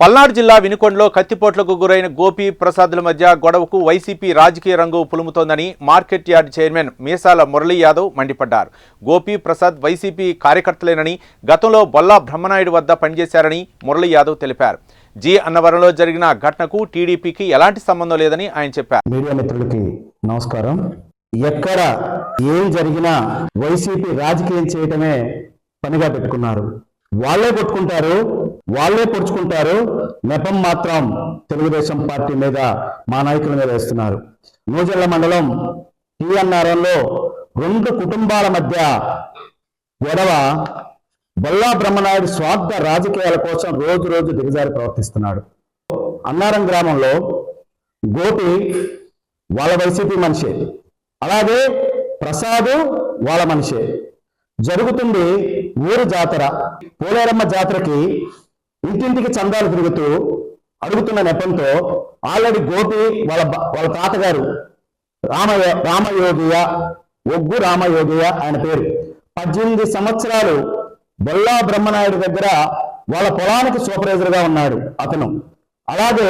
పల్నాడు జిల్లా వినుకొండలో కత్తిపోట్లకు గురైన గోపి ప్రసాద్ల మధ్య గొడవకు వైసీపీ రాజకీయ రంగు పులుముతోందని market yard chairman Meesala Murali Yadav మండిపడ్డారు. గోపి ప్రసాద్ వైసీపీ కార్యకర్తలేనని గతంలో బొల్లా బ్రహ్మనాయుడు వద్ద పనిచేశారని మురళీ యాదవ్ తెలిపారు. జి అన్నవరంలో జరిగిన ఘటనకు టీడీపీకి ఎలాంటి సంబంధం లేదని ఆయన చెప్పారు. మీడియా మిత్రులకి నమస్కారం. ఎక్కడ ఏం జరిగినా వైసీపీ రాజకీయం చేయటమే పనిగా పెట్టుకున్నారు. వాళ్ళే కొట్టుకుంటారు. వాళ్ళే పొడుచుకుంటారు. నెపం మాత్రం తెలుగుదేశం పార్టీ మీద మా నాయకుల మీద వేస్తున్నారు. నూజెళ్ళ మండలం టీఎన్ఆర్ఎంలో రెండు కుటుంబాల మధ్య గొడవ బొల్లా బ్రహ్మనాయుడు స్వార్థ రాజకీయాల కోసం రోజు రోజు దిగజారి ప్రవర్తిస్తున్నాడు. అన్నారం గ్రామంలో గోపి వాళ్ళ వైసీపీ మనిషే. అలాగే ప్రసాదు వాళ్ళ మనిషే. జరుగుతుంది ఊరు జాతర. పోలేరమ్మ జాతరకి ఇంటింటికి చందాలు తిరుగుతూ అడుగుతున్న నెపంతో ఆల్రెడీ గోపి వాళ్ళ వాళ్ళ తాతగారు రామయ రామయోగియ ఒగ్గు రామయోగియ ఆయన పేరు. పద్దెనిమిది సంవత్సరాలు బొల్లా బ్రహ్మనాయుడు దగ్గర వాళ్ళ పొలానికి సూపర్వైజర్గా ఉన్నాడు అతను. అలాగే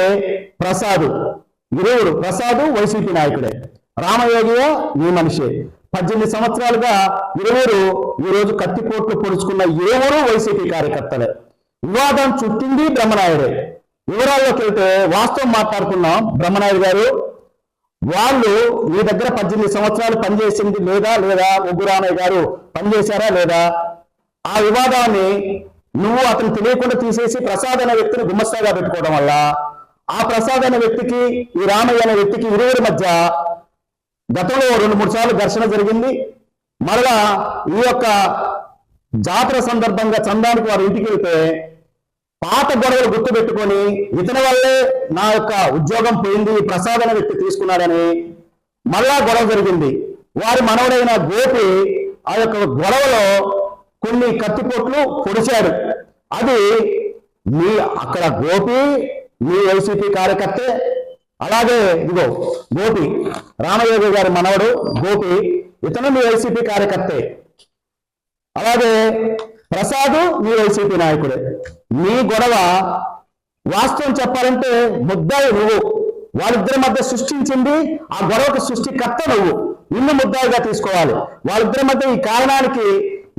ప్రసాద్ ఇరువురు ప్రసాదు వైసీపీ నాయకుడే. రామయోగియ ఈ మనిషే. పద్దెనిమిది సంవత్సరాలుగా ఇరువురు ఈరోజు కత్తి కత్తిపోట్లు పొడుచుకున్న ఇరువురు వైసీపీ కార్యకర్తలే. వివాదం చుట్టింది బ్రహ్మనాయుడే. వివరాల్లోకి వెళ్తే వాస్తవం మాట్లాడుకున్నాం బ్రహ్మనాయుడు గారు. వాళ్ళు మీ దగ్గర పద్దెనిమిది సంవత్సరాలు పనిచేసింది లేదా లేదా ఒగ్గురామయ్య గారు పనిచేశారా లేదా? ఆ వివాదాన్ని నువ్వు అతను తెలియకుండా తీసేసి ప్రసాద్ అనే వ్యక్తిని గుమ్మస్తాగా పెట్టుకోవడం వల్ల ఆ ప్రసాద్ అనే వ్యక్తికి ఈ రామయ్య అనే వ్యక్తికి ఇరువురి మధ్య గతంలో రెండు మూడు సార్లు ఘర్షణ జరిగింది. మరలా ఈ యొక్క జాతర సందర్భంగా చందానికి వారి ఇంటికి వెళ్తే పాత గొడవలు గుర్తు పెట్టుకొని ఇతని వల్లే నా యొక్క ఉద్యోగం పోయింది ప్రసాదన వ్యక్తి తీసుకున్నాడని మళ్ళా గొడవ జరిగింది. వారి మనవడైన గోపి ఆ యొక్క గొడవలో కొన్ని కత్తిపోట్లు పొడిచాడు. అది మీ అక్కడ గోపి మీ వైసీపీ కార్యకర్తే అలాగే ఇదిగో గోపి రామయోగి గారి మనవడు గోపి ఇతను మీ వైసీపీ కార్యకర్తే. అలాగే ప్రసాద్ మీ వైసీపీ నాయకుడే. మీ గొడవ వాస్తవం చెప్పాలంటే ముద్దాయి నువ్వు. వాళ్ళిద్దరి మధ్య సృష్టించింది ఆ గొడవకు సృష్టికర్త నువ్వు. నిన్ను ముద్దాయిగా తీసుకోవాలి. వాళ్ళిద్దరి మధ్య ఈ కారణానికి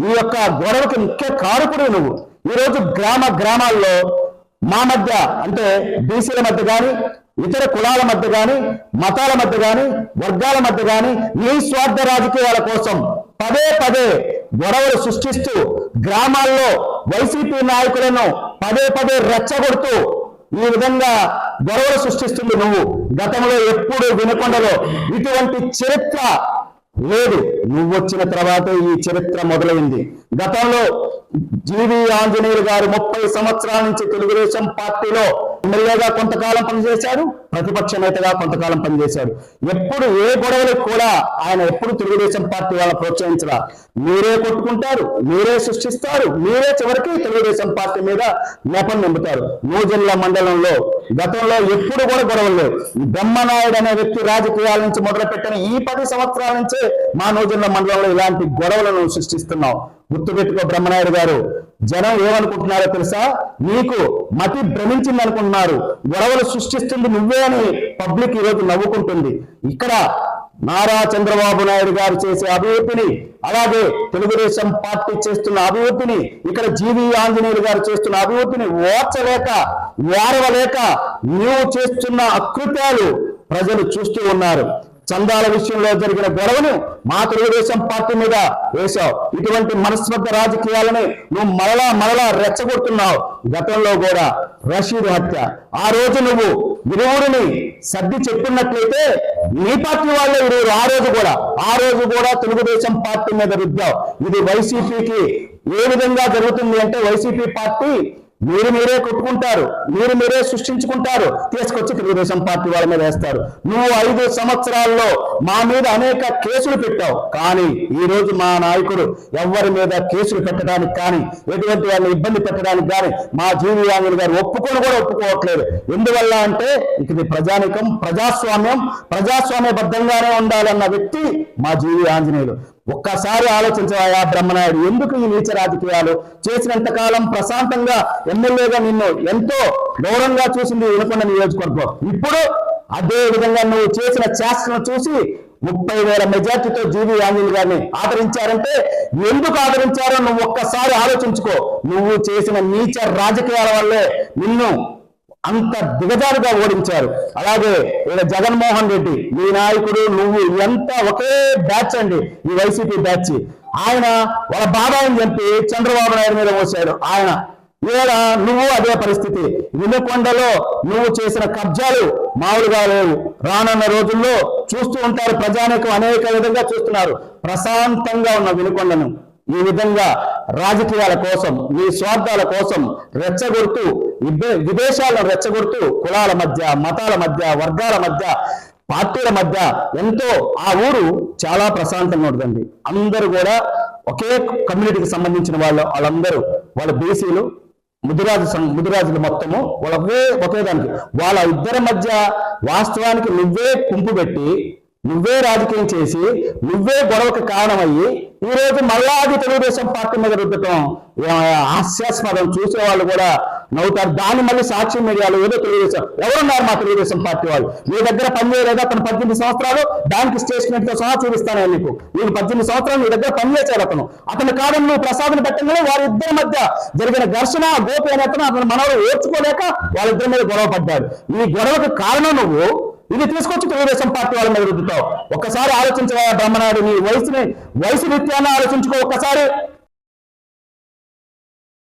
ఈ యొక్క గొడవకి ముఖ్య కారకుడు నువ్వు. ఈ రోజు గ్రామ గ్రామాల్లో మా మధ్య అంటే బీసీల మధ్య కానీ ఇతర కులాల మధ్య కానీ మతాల మధ్య కానీ వర్గాల మధ్య కానీ నీ స్వార్థ రాజకీయాల కోసం పదే పదే గొడవలు సృష్టిస్తూ గ్రామాల్లో వైసీపీ నాయకులను పదే పదే రెచ్చగొడుతూ ఈ విధంగా గొడవలు సృష్టిస్తుంది నువ్వు. గతంలో ఎప్పుడు వినకొండలో ఇటువంటి చరిత్ర లేదు. నువ్వు వచ్చిన తర్వాత ఈ చరిత్ర మొదలైంది. గతంలో జీవి ఆంజనేయులు గారు ముప్పై సంవత్సరాల నుంచి తెలుగుదేశం పార్టీలో ఎమ్మెల్యేగా కొంతకాలం పనిచేశారు ప్రతిపక్ష నేతగా కొంతకాలం పనిచేశారు. ఎప్పుడు ఏ గొడవలకు కూడా ఆయన ఎప్పుడు తెలుగుదేశం పార్టీ వాళ్ళ ప్రోత్సహించరా మీరే కొట్టుకుంటారు మీరే సృష్టిస్తారు మీరే చివరికి తెలుగుదేశం పార్టీ మీద నెపం నింపుతారు. నూజిల్ల మండలంలో గతంలో ఎప్పుడు కూడా గొడవలు లేవు. బ్రహ్మనాయుడు అనే వ్యక్తి రాజకీయాల నుంచి మొదలుపెట్టిన ఈ పది సంవత్సరాల నుంచే మా నూజిల్ల మండలంలో ఇలాంటి గొడవలను సృష్టిస్తున్నాం. గుర్తుపెట్టుకో బ్రహ్మనాయుడు గారు. జనం ఏమనుకుంటున్నారో తెలుసా? నీకు మతి భ్రమించింది అనుకుంటున్నారు గొడవలు సృష్టిస్తుంది నువ్వే అని పబ్లిక్ ఈరోజు నవ్వుకుంటుంది. ఇక్కడ నారా చంద్రబాబు నాయుడు గారు చేసే అభివృద్ధిని అలాగే తెలుగుదేశం పార్టీ చేస్తున్న అభివృద్ధిని ఇక్కడ జీవి ఆంజనేయులు గారు చేస్తున్న అభివృద్ధిని ఓర్చలేక ఓరవలేక నీవు చేస్తున్న అకృత్యాలు ప్రజలు చూస్తూ ఉన్నారు. చందాల విషయంలో జరిగిన గొడవను మా తెలుగుదేశం పార్టీ మీద వేశావు. ఇటువంటి మనస్పర్ధ రాజకీయాలని నువ్వు మరలా మరలా రెచ్చగొడుతున్నావు. గతంలో కూడా రషీద్ హత్య. ఆ రోజు నువ్వు ఇరువురిని సర్ది చెప్పినట్లయితే నీ పార్టీ వాళ్ళే ఇరువురు ఆ రోజు కూడా ఆ రోజు కూడా తెలుగుదేశం పార్టీ మీద రుద్దావు. ఇది వైసీపీకి ఏ విధంగా జరుగుతుంది అంటే వైసీపీ పార్టీ మీరు మీరే కొట్టుకుంటారు మీరు మీరే సృష్టించుకుంటారు. తీసుకొచ్చి తెలుగుదేశం పార్టీ వాళ్ళ మీద వేస్తారు. నువ్వు ఐదు సంవత్సరాల్లో మా మీద అనేక కేసులు పెట్టావు. కానీ ఈ రోజు మా నాయకుడు ఎవరి మీద కేసులు పెట్టడానికి కానీ ఎటువంటి వాళ్ళని ఇబ్బంది పెట్టడానికి కానీ మా జీవి గారు ఒప్పుకొని కూడా ఒప్పుకోవట్లేదు. ఎందువల్ల అంటే ఇది ప్రజానికం ప్రజాస్వామ్యం ప్రజాస్వామ్యబద్ధంగానే ఉండాలన్న వ్యక్తి మా జీవి ఆంజనేయులు. ఒక్కసారి ఆలోచించవా బ్రహ్మనాయుడు ఎందుకు ఈ నీచ రాజకీయాలు? చేసినంత కాలం ప్రశాంతంగా ఎమ్మెల్యేగా నిన్ను ఎంతో గౌరవంగా చూసింది వినకొండ నియోజకవర్గం. ఇప్పుడు అదే విధంగా నువ్వు చేసిన చేష్టను చూసి ముప్పై వేల మెజార్టీతో జీవి ఆంజనేయ గారిని ఆదరించారంటే ఎందుకు ఆదరించారో నువ్వు ఒక్కసారి ఆలోచించుకో. నువ్వు చేసిన నీచ రాజకీయాల వల్లే నిన్ను అంత దిగజారుగా ఓడించారు. అలాగే ఇక్కడ జగన్మోహన్ రెడ్డి మీ నాయకుడు నువ్వు ఎంత ఒకే బ్యాచ్ అండి ఈ వైసీపీ బ్యాచ్. ఆయన వాళ్ళ బాబాయిని చంపి చంద్రబాబు నాయుడు మీద మోసాడు. ఆయన ఈడ నువ్వు అదే పరిస్థితి. వినుకొండలో నువ్వు చేసిన కబ్జాలు మామూలుగా లేవు. రానున్న రోజుల్లో చూస్తూ ఉంటారు ప్రజానికం అనేక విధంగా చూస్తున్నారు. ప్రశాంతంగా ఉన్న వినుకొండను. ఈ విధంగా రాజకీయాల కోసం మీ స్వార్థాల కోసం రెచ్చగొడుతూ విదేశాలను రెచ్చగొడుతూ కులాల మధ్య మతాల మధ్య వర్గాల మధ్య పార్టీల మధ్య ఎంతో ఆ ఊరు చాలా ప్రశాంతంగా ఉంటుందండి. అందరూ కూడా ఒకే కమ్యూనిటీకి సంబంధించిన వాళ్ళు వాళ్ళందరూ వాళ్ళ బీసీలు ముదిరాజు సం- ముదిరాజులు మొత్తము వాళ్ళ ఒకే ఒకే దానికి. వాళ్ళ ఇద్దరి మధ్య వాస్తవానికి నువ్వే కుంపు పెట్టి నువ్వే రాజకీయం చేసి నువ్వే గొడవకు కారణమయ్యి ఈ రోజు మళ్ళా అది తెలుగుదేశం పార్టీ మీద రుద్దటం హాస్యాస్పదం చూసే వాళ్ళు కూడా నవ్వుతారు. దాన్ని మళ్ళీ సాక్షి మీడియాలో ఏదో తెలుగుదేశం ఎవరున్నారు మా తెలుగుదేశం పార్టీ వాళ్ళు? మీ దగ్గర పనిచేయలేదా అతను పద్దెనిమిది సంవత్సరాలు బ్యాంక్ స్టేట్మెంట్తో సహా చూపిస్తాను నీకు. నీకు పద్దెనిమిది సంవత్సరాలు నీ దగ్గర పనిచేశాడు అతను. అతను కాదని నువ్వు ప్రసాదం పెట్టగానే వారిద్దరి మధ్య జరిగిన ఘర్షణ గోపి అనే అతను అతను మనవడు ఓర్చుకోలేక వాళ్ళిద్దరి మీద గొడవ పడ్డాడు. ఈ గొడవకు కారణం నువ్వు ఇది తీసుకొచ్చి తెలుగుదేశం పార్టీ వాళ్ళ మీద రుద్దుతావు. ఒక్కసారి ఆలోచించగా బ్రహ్మనాయుడు నీ వయసుని వయసు రీత్యాన్ని ఆలోచించుకో. ఒక్కసారి